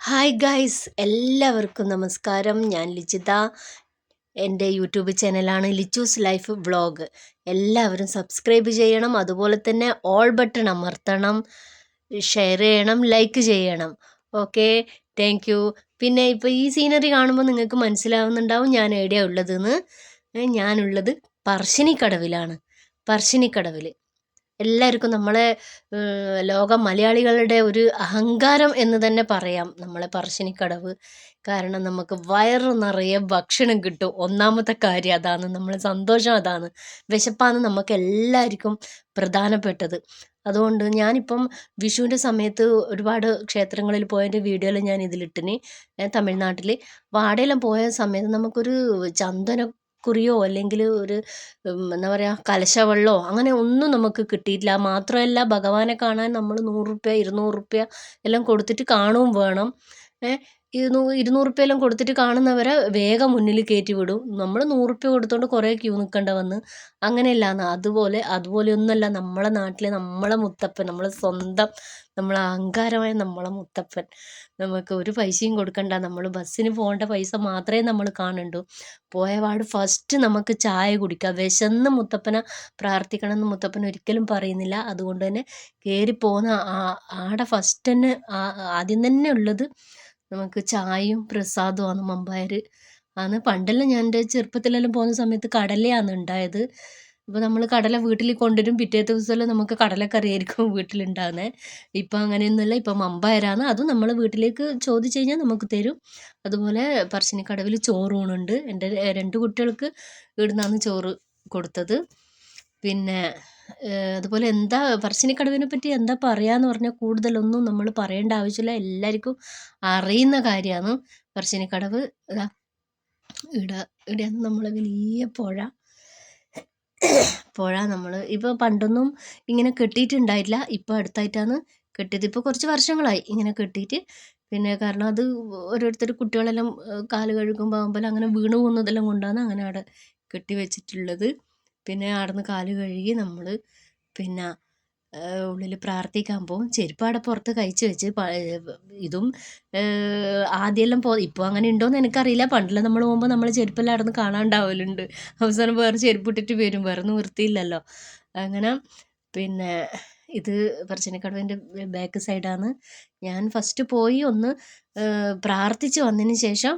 Hi guys എല്ലാവർക്കും നമസ്കാരം. ഞാൻ ലിജിത. എന്റെ യൂട്യൂബ് ചാനലാണ് ലിച്ചൂസ് ലൈഫ് വ്ളോഗ്. എല്ലാവരും സബ്സ്ക്രൈബ് ചെയ്യണം അതുപോലെ തന്നെ ഓൾ ബട്ടൺ അമർത്തണം ഷെയർ ചെയ്യണം ലൈക്ക് ചെയ്യണം. ഓക്കെ താങ്ക് യു പിന്നെ ഇപ്പോൾ ഈ സീനറി കാണുമ്പോൾ നിങ്ങൾക്ക് മനസ്സിലാവുന്നുണ്ടാവും ഞാൻ എവിടെയാണ് ഉള്ളതെന്ന്. ഞാനുള്ളത് പറശ്ശിനിക്കടവിലാണ്. പറശ്ശിനിക്കടവിൽ എല്ലാവർക്കും നമ്മളെ ലോക മലയാളികളുടെ ഒരു അഹങ്കാരം എന്ന് തന്നെ പറയാം. നമ്മളെ പറശ്ശിനിക്കടവ്. കാരണം നമുക്ക് വയറ് നിറയെ ഭക്ഷണം കിട്ടും. ഒന്നാമത്തെ കാര്യം അതാണ്. നമ്മളെ സന്തോഷം അതാണ്. വിശപ്പാണ് നമുക്ക് എല്ലാവർക്കും പ്രധാനപ്പെട്ടത്. അതുകൊണ്ട് ഞാനിപ്പം വിഷുവിന്റെ സമയത്ത് ഒരുപാട് ക്ഷേത്രങ്ങളിൽ പോയതിന്റെ വീഡിയോയിൽ ഞാൻ ഇതിലിട്ടിന്. തമിഴ്നാട്ടിൽ വാടയിലും പോയ സമയത്ത് നമുക്കൊരു ചന്ദന കുറിയോ അല്ലെങ്കിൽ ഒരു എന്താ പറയുക കലശവെള്ളമോ അങ്ങനെ ഒന്നും നമുക്ക് കിട്ടിയിട്ടില്ല. മാത്രമല്ല ഭഗവാനെ കാണാൻ നമ്മൾ നൂറ് റുപ്യ ഇരുന്നൂറ് റുപ്യ എല്ലാം കൊടുത്തിട്ട് കാണുകയും വേണം. ഇരുന്നൂ ഇരുന്നൂറ് റുപ്യ കൊടുത്തിട്ട് കാണുന്നവരെ വേഗം മുന്നിൽ കയറ്റി വിടും. നമ്മൾ നൂറ് റുപ്യ കൊടുത്തോണ്ട് കുറേ ക്യൂ നിൽക്കേണ്ട വന്ന്. അങ്ങനെയല്ലാന്ന്. അതുപോലെ അതുപോലെ ഒന്നുമല്ല നമ്മളെ നാട്ടിലെ നമ്മളെ മുത്തപ്പൻ നമ്മളെ സ്വന്തം നമ്മളെ അഹങ്കാരമായ നമ്മളെ മുത്തപ്പൻ. നമുക്ക് ഒരു പൈസയും കൊടുക്കണ്ട. നമ്മൾ ബസ്സിന് പോകേണ്ട പൈസ മാത്രമേ നമ്മൾ കാണണ്ടു പോയ പാട് ഫസ്റ്റ് നമുക്ക് ചായ കുടിക്കാം. വിശന്ന് മുത്തപ്പനെ പ്രാർത്ഥിക്കണം എന്ന് മുത്തപ്പൻ ഒരിക്കലും പറയുന്നില്ല. അതുകൊണ്ട് തന്നെ കയറി പോകുന്ന ആടെ ഫസ്റ്റ് തന്നെ ആദ്യം തന്നെ ഉള്ളത് നമുക്ക് ചായയും പ്രസാദവുമാണ് മമ്പായർ ആണ് പണ്ടെല്ലാം ഞാൻ എന്റെ ചെറുപ്പത്തിലെല്ലാം പോകുന്ന സമയത്ത് കടലയാണ് ഉണ്ടായത്. അപ്പോൾ നമ്മൾ കടല വീട്ടിൽ കൊണ്ടുവരും. പിറ്റേ ദിവസമെല്ലാം നമുക്ക് കടലക്കറിയായിരിക്കും വീട്ടിലുണ്ടാകുന്നത് ഇപ്പം അങ്ങനെയൊന്നുമല്ല. ഇപ്പം മമ്പയറാണ് അതും നമ്മൾ വീട്ടിലേക്ക് ചോദിച്ചു കഴിഞ്ഞാൽ നമുക്ക് തരും. അതുപോലെ പറശ്ശിനിക്കടവിൽ ചോറൂണുണ്ട് എന്റെ രണ്ട് കുട്ടികൾക്ക് ഇവിടുന്നാണ് ചോറ് കൊടുത്തത്. പിന്നെ അതുപോലെ എന്താ പറശ്ശിനിക്കടവിനെ പറ്റി എന്താ പറയുകയെന്ന് പറഞ്ഞാൽ കൂടുതലൊന്നും നമ്മൾ പറയേണ്ട ആവശ്യമില്ല. എല്ലാവർക്കും അറിയുന്ന കാര്യമാണ് പറശ്ശിനിക്കടവ് ഇതാ ഇവിടെ ഇവിടെയാണ് നമ്മളെ വലിയ പുഴ. പുഴ നമ്മൾ ഇപ്പോൾ പണ്ടൊന്നും ഇങ്ങനെ കെട്ടിയിട്ടുണ്ടായിട്ടില്ല. ഇപ്പോൾ അടുത്തായിട്ടാണ് കെട്ടിയത്. ഇപ്പോൾ കുറച്ച് വർഷങ്ങളായി ഇങ്ങനെ കെട്ടിയിട്ട്. പിന്നെ കാരണം അത് ഓരോരുത്തർ കുട്ടികളെല്ലാം കാൽ കഴുകുമ്പോൾ ആകുമ്പോൾ അങ്ങനെ വീണ് പോകുന്നതെല്ലാം കൊണ്ടാണ് അങ്ങനെ അവിടെ കെട്ടി വെച്ചിട്ടുള്ളത്. പിന്നെ അവിടുന്ന് കാൽ കഴുകി നമ്മൾ പിന്നെ ഉള്ളിൽ പ്രാർത്ഥിക്കാൻ പോകും ചെരുപ്പ് അവിടെ പുറത്ത് കഴിച്ച് വെച്ച് ഇതും ആദ്യമെല്ലാം പോ ഇപ്പോൾ അങ്ങനെ ഉണ്ടോയെന്ന് എനിക്കറിയില്ല. പണ്ടെല്ലാം നമ്മൾ പോകുമ്പോൾ നമ്മൾ ചെരുപ്പെല്ലാം അവിടെ നിന്ന് കാണാണ്ടാവലുണ്ട്. അവസാനം വേറെ ചെരുപ്പ് ഇട്ടിട്ട് വരും. വേറെ നിവൃത്തിയില്ലല്ലോ അങ്ങനെ പിന്നെ ഇത് പറശ്ശിനിക്കടവിന്റെ ബാക്ക് സൈഡാണ് ഞാൻ ഫസ്റ്റ് പോയി ഒന്ന് പ്രാർത്ഥിച്ച് വന്നതിന് ശേഷം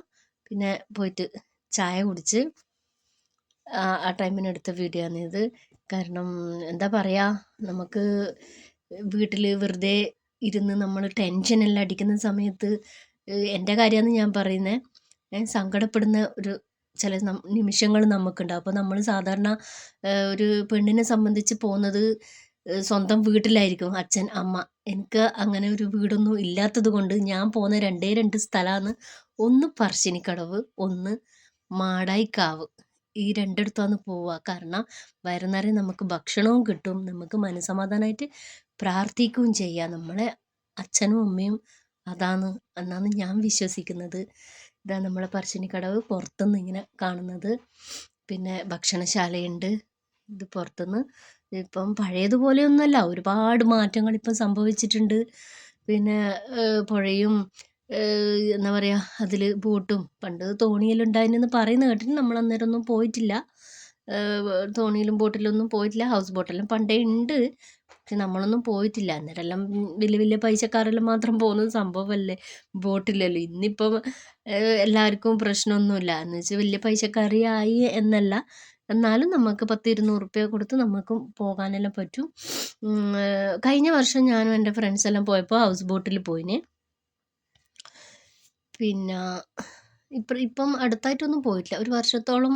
പിന്നെ പോയിട്ട് ചായ കുടിച്ച് ആ ടൈമിന് എടുത്ത വീഡിയോ ആണ് ഇത്. കാരണം എന്താ പറയുക നമുക്ക് വീട്ടിൽ വെറുതെ ഇരുന്ന് നമ്മൾ ടെൻഷനെല്ലാം അടിക്കുന്ന സമയത്ത് എന്റെ കാര്യമാണ് ഞാൻ പറയുന്നത് സങ്കടപ്പെടുന്ന ഒരു ചില നിമിഷങ്ങൾ നമുക്കുണ്ടാവും അപ്പോൾ നമ്മൾ സാധാരണ ഒരു പെണ്ണിനെ സംബന്ധിച്ച് പോകുന്നത് സ്വന്തം വീട്ടിലായിരിക്കും. അച്ഛൻ അമ്മ. എനിക്ക് അങ്ങനെ ഒരു വീടൊന്നും ഇല്ലാത്തത് കൊണ്ട് ഞാൻ പോകുന്ന രണ്ടേ രണ്ട് സ്ഥലമാണ്. ഒന്ന് പറശ്ശിനിക്കടവ് ഒന്ന് മാടായിക്കാവ്. ഈ രണ്ടിടത്താണ് പോവുക. കാരണം വരുന്നേരം നമുക്ക് ഭക്ഷണവും കിട്ടും. നമുക്ക് മനസ്സമാധാനമായിട്ട് പ്രാർത്ഥിക്കുകയും ചെയ്യാം. നമ്മളെ അച്ഛനും അമ്മയും അതാണ്. എന്നാണ് ഞാൻ വിശ്വസിക്കുന്നത്. ഇതാ നമ്മളെ പറശ്ശിനിക്കടവ് പുറത്തുനിന്ന് ഇങ്ങനെ കാണുന്നത്. പിന്നെ ഭക്ഷണശാലയുണ്ട്. ഇത് പുറത്തുനിന്ന് ഇപ്പം പഴയതുപോലെയൊന്നുമല്ല. ഒരുപാട് മാറ്റങ്ങൾ ഇപ്പം സംഭവിച്ചിട്ടുണ്ട്. പിന്നെ പുഴയും എന്താ പറയുക അതിൽ ബോട്ടും പണ്ട് തോണിയെല്ലാം ഉണ്ടായിരുന്നെന്ന് പറയുന്നത് കേട്ടിട്ട് നമ്മൾ അന്നേരം ഒന്നും പോയിട്ടില്ല തോണിയിലും ബോട്ടിലൊന്നും പോയിട്ടില്ല ഹൗസ് ബോട്ടെല്ലാം പണ്ടേ ഉണ്ട്. പക്ഷെ നമ്മളൊന്നും പോയിട്ടില്ല. അന്നേരമെല്ലാം വലിയ വലിയ പൈസക്കാരെല്ലാം മാത്രം പോകുന്ന സംഭവമല്ലേ? ബോട്ടിലല്ലോ. ഇന്നിപ്പം എല്ലാവർക്കും പ്രശ്നമൊന്നുമില്ല. എന്ന് വെച്ചാൽ വലിയ പൈസക്കാരിയായി എന്നല്ല. എന്നാലും നമുക്ക് പത്ത് ഇരുന്നൂറ് റുപ്യ കൊടുത്ത് നമുക്കും പോകാനെല്ലാം പറ്റും. കഴിഞ്ഞ വർഷം ഞാനും എന്റെ ഫ്രണ്ട്സ് എല്ലാം പോയപ്പോൾ ഹൗസ് ബോട്ടിൽ പോയിന്. പിന്നെ ഇപ്പം ഇപ്പം അടുത്തായിട്ടൊന്നും പോയിട്ടില്ല. ഒരു വർഷത്തോളം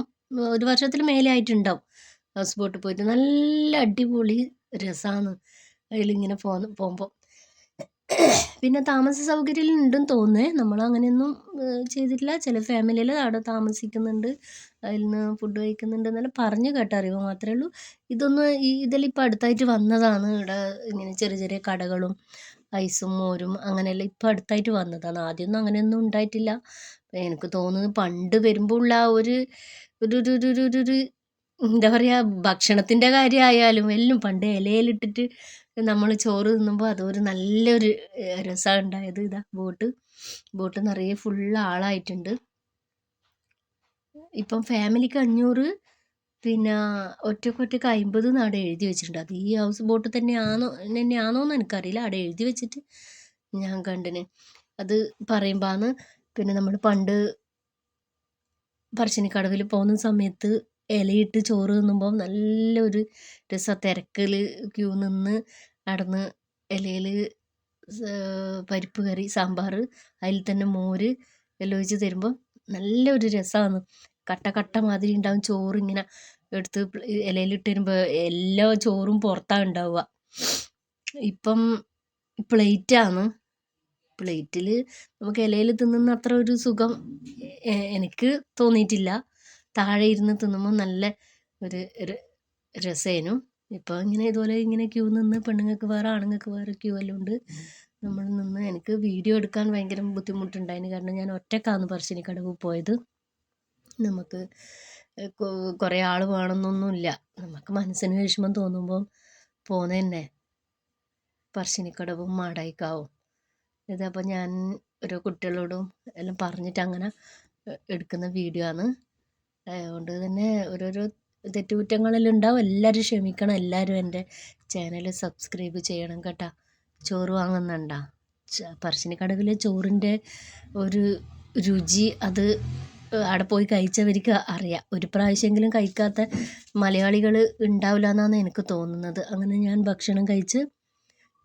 ഒരു വർഷത്തിൽ മേലെ ആയിട്ടുണ്ടാവും. ഹൗസ് ബോട്ടിൽ പോയിട്ട് നല്ല അടിപൊളി രസമാണ് അതിലിങ്ങനെ പോന്ന് പോകുമ്പോൾ പിന്നെ താമസ സൗകര്യം ഉണ്ടെന്ന് തോന്നുന്നേ. നമ്മൾ അങ്ങനെയൊന്നും ചെയ്തിട്ടില്ല. ചില ഫാമിലിയിൽ അവിടെ താമസിക്കുന്നുണ്ട്. അതിൽ നിന്ന് ഫുഡ് കഴിക്കുന്നുണ്ട് എന്നെല്ലാം പറഞ്ഞു കേട്ട അറിവ് മാത്രമേ ഉള്ളൂ. ഇതൊന്നും ഈ ഇതിലിപ്പോൾ അടുത്തായിട്ട് വന്നതാണ് ഇവിടെ ഇങ്ങനെ ചെറിയ ചെറിയ കടകളും ഐസും മോരും അങ്ങനെയെല്ലാം ഇപ്പം അടുത്തായിട്ട് വന്നതാണ്. ആദ്യമൊന്നും അങ്ങനെയൊന്നും ഉണ്ടായിട്ടില്ല. എനിക്ക് തോന്നുന്നു പണ്ട് വരുമ്പോൾ ഉള്ള ആ ഒരു ഒരു ഒരു ഒരു ഒരു എന്താ പറയുക ഭക്ഷണത്തിന്റെ കാര്യമായാലും എല്ലാം പണ്ട് ഇലയിലിട്ടിട്ട് നമ്മൾ ചോറ് തിന്നുമ്പോൾ അതൊരു നല്ലൊരു രസമാണ് ഉണ്ടായത്. ഇതാ ബോട്ട്. ബോട്ട് നിറയെ ഫുള്ള് ആളായിട്ടുണ്ട്. ഇപ്പം ഫാമിലിക്ക് അഞ്ഞൂറ് പിന്നെ ഒറ്റക്കൊറ്റക്ക് അമ്പത് അവിടെ എഴുതി വെച്ചിട്ടുണ്ട്. അത് ഈ ഹൗസ് ബോട്ട് തന്നെയാണോ തന്നെയാണോ എന്ന് എനിക്കറിയില്ല. അവിടെ എഴുതി വെച്ചിട്ട് ഞാൻ കണ്ടിന്. അത് പറയുമ്പോഴാണ് പിന്നെ നമ്മൾ പണ്ട് പറശ്ശിനിക്കടവിൽ പോകുന്ന സമയത്ത് ഇലയിട്ട് ചോറ് തിന്നുമ്പോൾ നല്ലൊരു രസം. തിരക്കിൽ ക്യൂ നിന്ന് നടന്ന് ഇലയിൽ പരിപ്പ് കറി സാമ്പാർ അതിൽ തന്നെ മോര് എല്ലാം ഒഴിച്ച് തരുമ്പോൾ നല്ലൊരു രസമാണ് കട്ട കട്ട മാതിരി ഉണ്ടാവും ചോറ് ഇങ്ങനെ എടുത്ത് ഇലയിലിട്ട് വരുമ്പോൾ എല്ലാ ചോറും പുറത്താണ് ഉണ്ടാവുക ഇപ്പം പ്ലേറ്റാണ് പ്ലേറ്റിൽ നമുക്ക് ഇലയിൽ തിന്നുന്ന അത്ര ഒരു സുഖം എനിക്ക് തോന്നിയിട്ടില്ല. താഴെ ഇരുന്ന് തിന്നുമ്പോൾ നല്ല ഒരു രസേനു. ഇപ്പോൾ ഇങ്ങനെ ഇതുപോലെ ഇങ്ങനെ ക്യൂ നിന്ന് പെണ്ണുങ്ങൾക്ക് വേറെ ആണുങ്ങൾക്ക് വേറെ ക്യൂ എല്ലാം ഉണ്ട്. നമ്മൾ നിന്ന് എനിക്ക് വീഡിയോ എടുക്കാൻ ഭയങ്കര ബുദ്ധിമുട്ടുണ്ടായിന്. കാരണം ഞാൻ ഒറ്റക്കാണ് പറശ്ശിനിക്കടവ് പോയത്. നമുക്ക് കുറേ ആൾ വേണമെന്നൊന്നുമില്ല നമുക്ക് മനസ്സിന് വിഷമം തോന്നുമ്പോൾ പോകുന്നത് പറശ്ശിനിക്കടവും മാടായിക്കാവും ഇതപ്പോൾ ഞാൻ ഓരോ കുട്ടികളോടും എല്ലാം പറഞ്ഞിട്ട് അങ്ങനെ എടുക്കുന്ന വീഡിയോ ആണ്. അതുകൊണ്ട് തന്നെ ഓരോരോ തെറ്റുകുറ്റങ്ങളെല്ലാം ഉണ്ടാവും. എല്ലാവരും ക്ഷമിക്കണം. എല്ലാവരും എന്റെ ചാനൽ സബ്സ്ക്രൈബ് ചെയ്യണം കേട്ടോ. ചോറ് വാങ്ങുന്നുണ്ടോ? പറശ്ശിനിക്കടവിലെ ചോറിന്റെ ഒരു രുചി അത് അവിടെ പോയി കഴിച്ചവർക്ക് അറിയാം. ഒരു പ്രാവശ്യമെങ്കിലും കഴിക്കാത്ത മലയാളികൾ ഉണ്ടാവില്ല എന്നാണ് എനിക്ക് തോന്നുന്നത്. അങ്ങനെ ഞാൻ ഭക്ഷണം കഴിച്ച്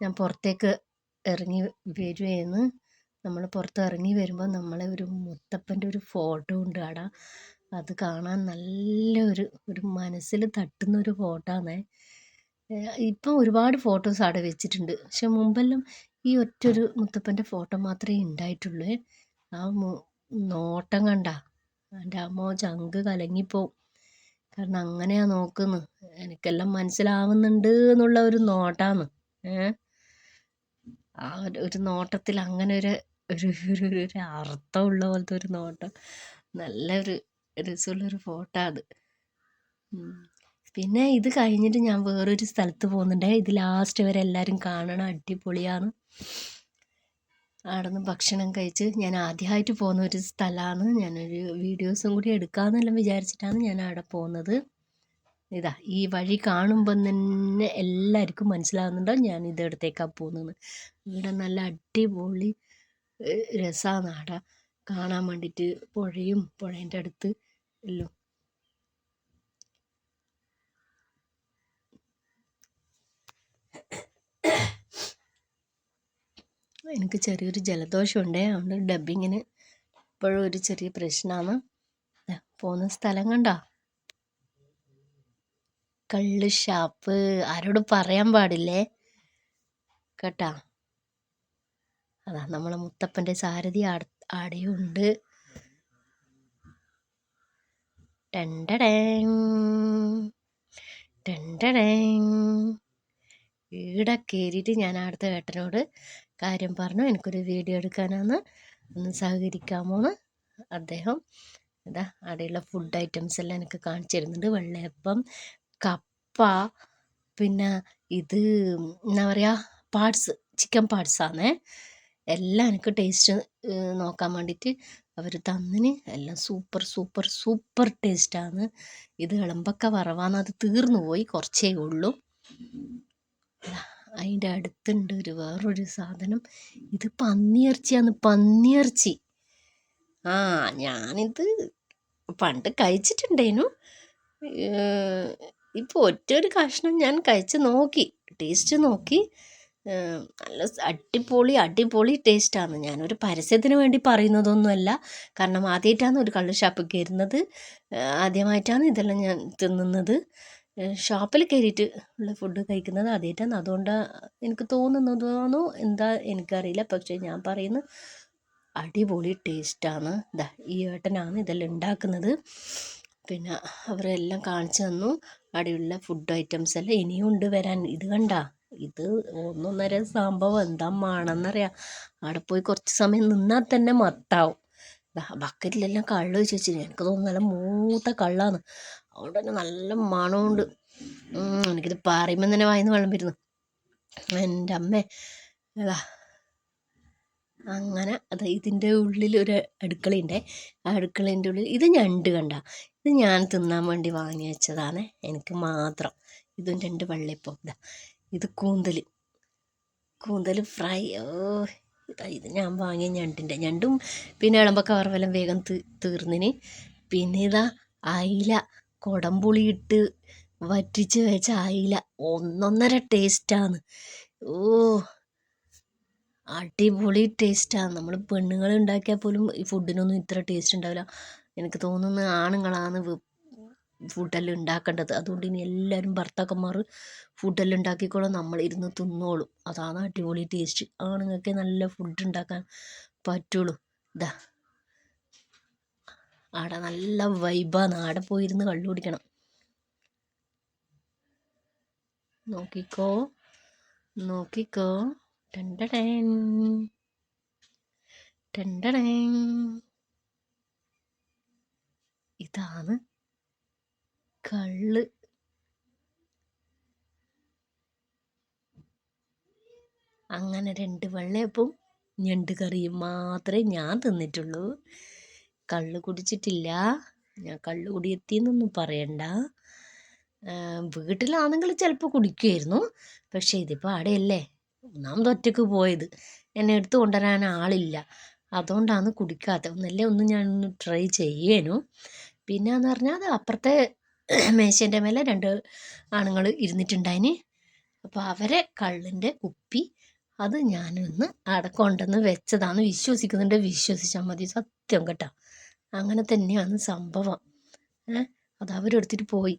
ഞാൻ പുറത്തേക്ക് ഇറങ്ങി വരുവായിരുന്നു. നമ്മൾ പുറത്ത് ഇറങ്ങി വരുമ്പോൾ നമ്മളെ ഒരു മുത്തപ്പന്റെ ഒരു ഫോട്ടോ ഉണ്ട് അവിടെ അത് കാണാൻ നല്ല ഒരു ഒരു മനസ്സിൽ തട്ടുന്ന ഒരു ഫോട്ടോ ആണേ ഇപ്പം ഒരുപാട് ഫോട്ടോസ് അവിടെ വെച്ചിട്ടുണ്ട്. പക്ഷെ മുമ്പെല്ലാം ഈ ഒറ്റൊരു മുത്തപ്പന്റെ ഫോട്ടോ മാത്രമേ ഉണ്ടായിട്ടുള്ളൂ. ആ നോട്ടം കണ്ട. എന്റെ അമ്മ ചങ്ക് കലങ്ങിപ്പോവും കാരണം അങ്ങനെയാണ് നോക്കുന്നത് എനിക്കെല്ലാം മനസ്സിലാവുന്നുണ്ട് എന്നുള്ള ഒരു നോട്ടാണ് ഏ? ആ ഒരു നോട്ടത്തിൽ അങ്ങനെ ഒരു ഒരു ഒരു ഒരു അർത്ഥമുള്ള പോലത്തെ ഒരു നോട്ടം. നല്ലൊരു രസമുള്ളൊരു ഫോട്ടോ അത്. പിന്നെ ഇത് കഴിഞ്ഞിട്ട് ഞാൻ വേറൊരു സ്ഥലത്ത് പോകുന്നുണ്ട്. ഇത് ലാസ്റ്റ് വരെ എല്ലാവരും കാണണം അടിപൊളിയാണ്. അവിടെ നിന്ന് ഭക്ഷണം കഴിച്ച് ഞാൻ ആദ്യമായിട്ട് പോകുന്ന ഒരു സ്ഥലമാണ്. ഞാനൊരു വീഡിയോസും കൂടി എടുക്കാമെന്നെല്ലാം വിചാരിച്ചിട്ടാണ് ഞാൻ അവിടെ പോകുന്നത്. ഇതാ ഈ വഴി കാണുമ്പം തന്നെ എല്ലാവർക്കും മനസ്സിലാകുന്നുണ്ടോ ഞാൻ ഇതെടുത്തേക്കാണ് പോകുന്നത് ഇവിടെ നല്ല അടിപൊളി രസമാണ് അവിടെ കാണാൻ വേണ്ടിയിട്ട് പുഴയും പുഴേന്റെ അടുത്ത് എല്ലാം എനിക്ക് ചെറിയൊരു ജലദോഷമുണ്ട്. അതുകൊണ്ട് ഡബ്ബിങ്ങിന് ഇപ്പോഴും ഒരു ചെറിയ പ്രശ്നമാണ് പോകുന്ന സ്ഥലം കണ്ടോ? കള്ള് ഷാപ്പ് ആരോട് പറയാൻ പാടില്ലേ? കേട്ടാ? അതാ നമ്മളെ മുത്തപ്പന്റെ സാരഥി ആടെയുണ്ട്. ടെണ്ടടേങ്. ടെണ്ടടേങ്. ഈടെ കയറിയിട്ട് ഞാൻ അടുത്ത ഏട്ടനോട് കാര്യം പറഞ്ഞു. എനിക്കൊരു വീഡിയോ എടുക്കാനാണ്. ഒന്ന് സഹകരിക്കാമോന്ന് അദ്ദേഹം ഇതാ അവിടെയുള്ള ഫുഡ് ഐറ്റംസ് എല്ലാം എനിക്ക് കാണിച്ചു തരുന്നുണ്ട്. വെള്ളയപ്പം കപ്പ പിന്നെ ഇത് എന്താ പറയുക പാർട്സ് ചിക്കൻ പാർട്സാണേ എല്ലാം എനിക്ക് ടേസ്റ്റ് നോക്കാൻ വേണ്ടിയിട്ട് അവർ തന്നിന് എല്ലാം സൂപ്പർ സൂപ്പർ സൂപ്പർ ടേസ്റ്റാണ് ഇത് ഇളമ്പക്ക വറവാന്ന് അത് തീർന്നു പോയി കുറച്ചേ ഉള്ളൂ. അതിന്റെ അടുത്തുണ്ട് ഒരു വേറൊരു സാധനം. ഇത് പന്നിയിറച്ചിയാണ് പന്നിയിറച്ചി. ആ ഞാനിത് പണ്ട് കഴിച്ചിട്ടുണ്ടേനു. ഇപ്പോൾ ഒറ്റൊരു കഷ്ണം ഞാൻ കഴിച്ച് നോക്കി ടേസ്റ്റ് നോക്കി. നല്ല അടിപൊളി അടിപൊളി ടേസ്റ്റാണ് ഞാനൊരു പരസ്യത്തിന് വേണ്ടി പറയുന്നതൊന്നുമല്ല. കാരണം ആദ്യമായിട്ടാണ് ഒരു കള്ള് ഷാപ്പിൽ കയറുന്നത് ആദ്യമായിട്ടാണ് ഇതെല്ലാം ഞാൻ തിന്നുന്നത്. ഷോപ്പിൽ കയറിയിട്ട് ഉള്ള ഫുഡ് കഴിക്കുന്നത് ആദ്യമായിട്ടാണ് അതുകൊണ്ട് എനിക്ക് തോന്നുന്നതാണോ? എന്താ എനിക്കറിയില്ല. പക്ഷേ ഞാൻ പറയുന്നത് അടിപൊളി ടേസ്റ്റാണ്. ഇതാ ഈ ഏട്ടനാണ് ഇതെല്ലാം ഉണ്ടാക്കുന്നത്. പിന്നെ അവരെല്ലാം കാണിച്ചു തന്നു. അവിടെയുള്ള ഫുഡ് ഐറ്റംസ് എല്ലാം ഇനിയും ഉണ്ട് വരാൻ. ഇത് കണ്ട ഇത് ഒന്നൊന്നര സംഭവം എന്താ മണമെന്നറിയാം അവിടെ പോയി കുറച്ച് സമയം നിന്നാൽ തന്നെ മത്താവും. ബക്കറ്റിലെല്ലാം കള്ള് വെച്ച് വെച്ചിന് എനിക്ക് തോന്നുന്നു നല്ല മൂത്ത കള്ളാന്ന്. അതുകൊണ്ട് തന്നെ നല്ല മണമുണ്ട്. എനിക്കിത് പറയുമ്പോൾ തന്നെ വായിന്ന് വെള്ളം വരുന്നു എന്റെ അമ്മേ. അതാ അങ്ങനെ അത് ഇതിന്റെ ഉള്ളിൽ ഒരു അടുക്കളയുണ്ട് ആ അടുക്കളേന്റെ ഉള്ളിൽ ഇത് ഞണ്ട് കണ്ട. ഇത് ഞാൻ തിന്നാൻ വേണ്ടി വാങ്ങി വെച്ചതാണ്. എനിക്ക് മാത്രം. ഇതും രണ്ട് വെള്ളയപ്പം ഇതാ ഇത് കൂന്തൽ കൂന്തൽ ഫ്രൈ. ഓ ഇതാ ഞാൻ വാങ്ങിയ ഞണ്ടിന്റെ ഞണ്ടും പിന്നെ ഇളമ്പ വറവെല്ലാം വേഗം തീർന്നിന്. പിന്നെ ഇതാ അയില കൊടംപുളി ഇട്ട് വറ്റിച്ച് വെച്ച അയില. ഒന്നൊന്നര ടേസ്റ്റാണ് ഓ അടിപൊളി ടേസ്റ്റാണ് നമ്മൾ പെണ്ണുങ്ങൾ ഉണ്ടാക്കിയാൽ പോലും ഈ ഫുഡിനൊന്നും ഇത്ര ടേസ്റ്റ് ഉണ്ടാവില്ല. എനിക്ക് തോന്നുന്നു ആണുങ്ങളാണ് ഫുഡെല്ലാം ഉണ്ടാക്കേണ്ടത്. അതുകൊണ്ട് ഇനി എല്ലാവരും ഭർത്താക്കന്മാർ ഫുഡെല്ലാം ഉണ്ടാക്കിക്കോളും. നമ്മളിരുന്ന് തിന്നോളും. അതാണ് അടിപൊളി ടേസ്റ്റ് ആണുങ്ങൾക്ക് നല്ല ഫുഡ് ഉണ്ടാക്കാൻ പറ്റുള്ളൂ. ഇതാ ആടെ നല്ല വൈബാണ് ആടെ പോയിരുന്ന് കള്ളു കുടിക്കണം. നോക്കിക്കോ. നോക്കിക്കോ. ടണ്ടടേൻ. ടണ്ടടേൻ. ഇതാണ് കള്ള്. അങ്ങനെ രണ്ട് വെള്ളയപ്പം ഞണ്ട് കറിയും മാത്രമേ ഞാൻ തിന്നിട്ടുള്ളൂ. കള്ള് കുടിച്ചിട്ടില്ല. ഞാൻ കള്ള് കുടിയെത്തിയെന്നൊന്നും പറയണ്ട. വീട്ടിലാണെങ്കിൽ ചിലപ്പോൾ കുടിക്കുമായിരുന്നു. പക്ഷേ ഇതിപ്പോൾ അവിടെയല്ലേ ഒന്നാമത് ഒറ്റയ്ക്ക് പോയത്. എന്നെ എടുത്ത് കൊണ്ടുവരാൻ ആളില്ല. അതുകൊണ്ടാണ് കുടിക്കാത്തത്. ഒന്നല്ലേ ഒന്ന് ഞാനൊന്ന് ട്രൈ ചെയ്യേനു പിന്നെയെന്ന് പറഞ്ഞാൽ അത് അപ്പുറത്തെ മേശേന്റെ മേലെ രണ്ട് ആണുങ്ങൾ ഇരുന്നിട്ടുണ്ടായിന്. അപ്പോൾ അവരെ കള്ളിന്റെ കുപ്പി അത് ഞാനൊന്ന് അവിടെ കൊണ്ടുവന്ന് വെച്ചതാണ് വിശ്വസിക്കുന്നുണ്ട്. വിശ്വസിച്ചാൽ മതി. സത്യം കേട്ടോ. അങ്ങനെ തന്നെയാണ് സംഭവം. അത് അവരെടുത്തിട്ട് പോയി.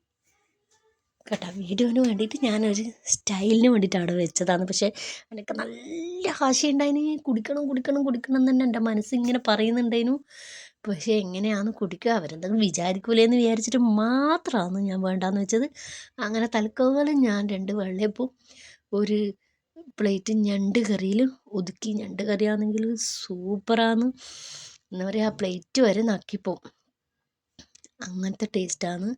കേട്ടോ വീഡിയോന് വേണ്ടിയിട്ട് ഞാനൊരു സ്റ്റൈലിന് വേണ്ടിയിട്ട് അവിടെ വെച്ചതാണ് പക്ഷേ എനിക്ക് നല്ല ആശയുണ്ടായിന് കുടിക്കണം കുടിക്കണം കുടിക്കണം എന്ന് തന്നെ എന്റെ മനസ്സിങ്ങനെ പറയുന്നുണ്ടായിരുന്നു പക്ഷേ എങ്ങനെയാണ് കുടിക്കുക അവരെന്തെങ്കിലും വിചാരിക്കൂലേന്ന് വിചാരിച്ചിട്ട് മാത്രമാണ് ഞാൻ വേണ്ടാന്ന് വെച്ചത്. അങ്ങനെ തൽക്കാലം ഞാൻ രണ്ട് വെള്ളയപ്പവും ഒരു പ്ലേറ്റ് ഞണ്ട് കറിയിൽ ഒതുക്കി. ഞണ്ട് കറിയാണെങ്കിൽ സൂപ്പറാണ് എന്താ പറയുക ആ പ്ലേറ്റ് വരെ നക്കിപ്പോവും. അങ്ങനത്തെ ടേസ്റ്റാണ്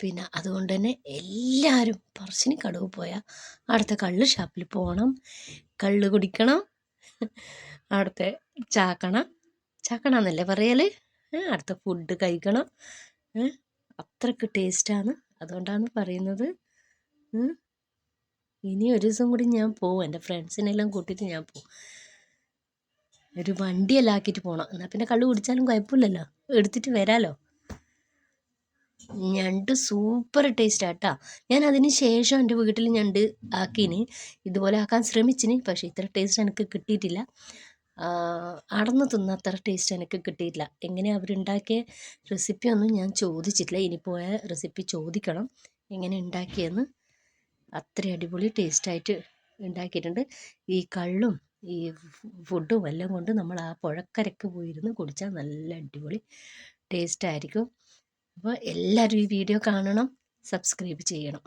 പിന്നെ അതുകൊണ്ട് തന്നെ എല്ലാവരും പറശ്ശിനി കടവ് പോയാൽ അവിടുത്തെ കള്ള് ഷാപ്പിൽ പോകണം കള്ള് കുടിക്കണം. അവിടുത്തെ ചാക്കണ ചാക്കണ എന്നല്ലേ പറയൽ അടുത്ത ഫുഡ് കഴിക്കണം. അത്രയ്ക്ക് ടേസ്റ്റാണ് അതുകൊണ്ടാണ് പറയുന്നത്. ഇനി ഒരു ദിവസം കൂടി ഞാൻ പോവും. എന്റെ ഫ്രണ്ട്സിനെല്ലാം കൂട്ടിയിട്ട് ഞാൻ പോവും. ഒരു വണ്ടിയെല്ലാം ആക്കിയിട്ട് പോകണം എന്നാൽ പിന്നെ കള്ളു കുടിച്ചാലും കുഴപ്പമില്ലല്ലോ. എടുത്തിട്ട് വരാലോ. ഞണ്ട് സൂപ്പർ ടേസ്റ്റ് ആട്ടാ ഞാൻ അതിന് ശേഷം എന്റെ വീട്ടിൽ ഞണ്ട് ആക്കീന്. ഇതുപോലെ ആക്കാൻ ശ്രമിച്ചിന്. പക്ഷേ ഇത്ര ടേസ്റ്റ് എനിക്ക് കിട്ടിയിട്ടില്ല. അടന്ന് തിന്ന അത്ര ടേസ്റ്റ് എനിക്ക് കിട്ടിയിട്ടില്ല. എങ്ങനെയാണ് അവരുണ്ടാക്കിയ റെസിപ്പി ഒന്നും ഞാൻ ചോദിച്ചിട്ടില്ല. ഇനി പോയ റെസിപ്പി ചോദിക്കണം. എങ്ങനെ ഉണ്ടാക്കിയെന്ന് അത്ര അടിപൊളി ടേസ്റ്റായിട്ട് ഉണ്ടാക്കിയിട്ടുണ്ട്. ഈ കള്ളും ഈ ഫുഡും എല്ലാം കൊണ്ട് നമ്മൾ ആ പുഴക്കരക്ക് പോയിരുന്ന് കുടിച്ചാൽ നല്ല അടിപൊളി ടേസ്റ്റായിരിക്കും അപ്പോൾ എല്ലാവരും ഈ വീഡിയോ കാണണം സബ്സ്ക്രൈബ് ചെയ്യണം.